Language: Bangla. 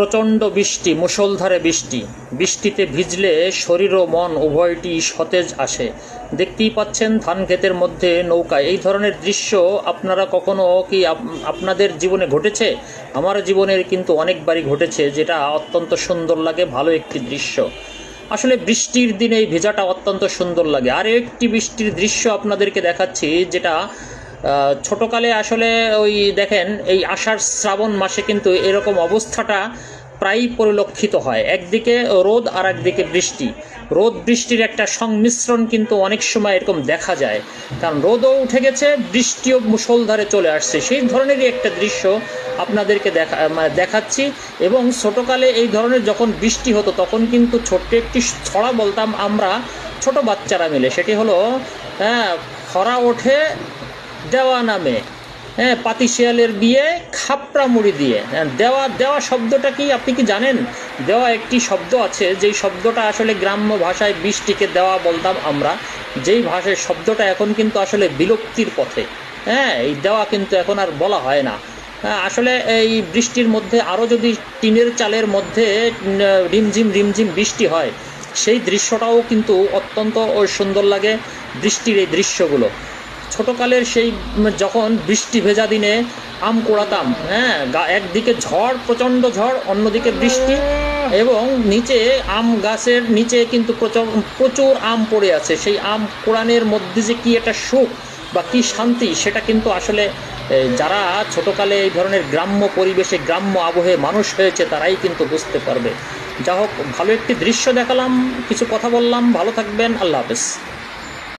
প্রচণ্ড বৃষ্টি, মুষলধারে বৃষ্টি। বৃষ্টিতে ভিজলে শরীর ও মন উভয়টি সতেজ আসে। দেখতেই পাচ্ছেন ধান ক্ষেতের মধ্যে নৌকা। এই ধরনের দৃশ্য আপনারা কখনো কি আপ- আপনাদের জীবনে ঘটেছে? আমার জীবনের কিন্তু অনেকবারই ঘটেছে, যেটা অত্যন্ত সুন্দর লাগে, ভালো একটি দৃশ্য। আসলে বৃষ্টির দিনে এই ভেজাটা অত্যন্ত সুন্দর লাগে। আর একটি বৃষ্টির দৃশ্য আপনাদেরকে দেখাচ্ছি, যেটা ছোটকালে আসলে ওই দেখেন, এই আষাঢ় শ্রাবণ মাসে কিন্তু এরকম অবস্থাটা প্রায়ই পরিলক্ষিত হয়। একদিকে রোদ আর একদিকে বৃষ্টি। রোদ, বৃষ্টির একটা সংমিশ্রণ কিন্তু অনেক সময় এরকম দেখা যায়। কারণ রোদও উঠে গেছে, বৃষ্টিও মুষলধারে চলে আসছে। সেই ধরনেরই একটা দৃশ্য আপনাদেরকে দেখা মানে দেখাচ্ছি। এবং ছোটোকালে এই ধরনের যখন বৃষ্টি হতো, তখন কিন্তু ছোট্ট একটি ছড়া বলতাম আমরা ছোট বাচ্চারা মিলে। সেটি হলো হ্যাঁ খরা ওঠে দেওয়া নামে। হ্যাঁ পাতি পাতিশিয়ালের বিয়ে খাপড়া মুড়ি দিয়ে। হ্যাঁ, দেওয়া দেওয়া শব্দটা কি আপনি কি জানেন? দেওয়া একটি শব্দ আছে যেই শব্দটা আসলে গ্রাম্য ভাষায় বৃষ্টিকে দেওয়া বলতাম আমরা। যেই ভাষায় শব্দটা এখন কিন্তু আসলে বিলুপ্তির পথে। হ্যাঁ এই দেওয়া কিন্তু এখন আর বলা হয় না। হ্যাঁ, আসলে এই বৃষ্টির মধ্যে আরও যদি টিনের চালের মধ্যে রিমঝিম রিমঝিম বৃষ্টি হয় সেই দৃশ্যটাও কিন্তু অত্যন্ত সুন্দর লাগে বৃষ্টির এই দৃশ্যগুলো। ছোটকালের সেই যখন বৃষ্টি ভেজা দিনে আম কোড়াতাম হ্যাঁ একদিকে ঝড়, প্রচণ্ড ঝড়, অন্যদিকে বৃষ্টি, এবং নিচে আম গাছের নিচে কিন্তু প্রচুর আম পড়ে আছে। সেই আম কোড়ানের মধ্যে যে কি একটা সুখ বা কি শান্তি, সেটা কিন্তু আসলে যারা ছোটকালে এই ধরনের গ্রাম্য পরিবেশে, গ্রাম্য আবহে মানুষ হয়েছে, তারাই কিন্তু বুঝতে পারবে। যা হোক ভালো একটি দৃশ্য দেখালাম, কিছু কথা বললাম, ভালো থাকবেন, আল্লাহ হাফেজ।